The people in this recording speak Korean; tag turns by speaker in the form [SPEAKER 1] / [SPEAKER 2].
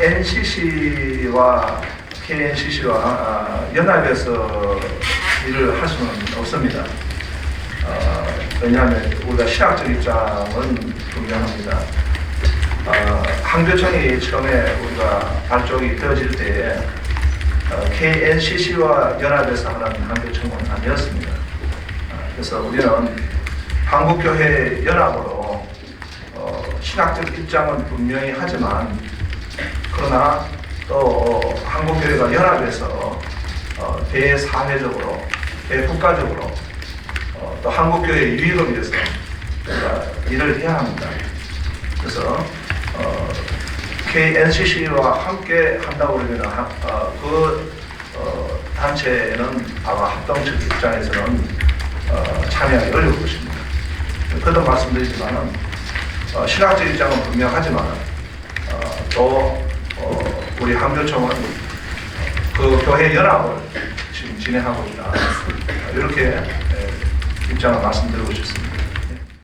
[SPEAKER 1] NCC와 KNCC와 아, 연합해서 일을 할 수는 없습니다. 어, 왜냐하면 우리가 신학적 입장은 분명합니다. 어, 한교총이 처음에 우리가 발족이 되어질 때에 어, KNCC와 연합해서 하는 한교총은 아니었습니다. 어, 그래서 우리는 한국교회 연합으로 어, 신학적 입장은 분명히 하지만 그러나 또 한국교회가 연합해서 어, 대사회적으로 대국가적으로 어, 또 한국교회의 유익을 위해서 일을 해야 합니다. 그래서 어, KNCC와 함께 한다고 그러면 하- 어, 그 어, 단체는 아마 합동적 입장에서는 어, 참여하기 어려울 것입니다. 그도 말씀드리지만은 어, 신학적 입장은 분명하지만 어, 또 어, 우리 한교총은 그 교회 연합을 지금 진행하고 있다. 이렇게 에, 입장을 말씀드리고 싶습니다.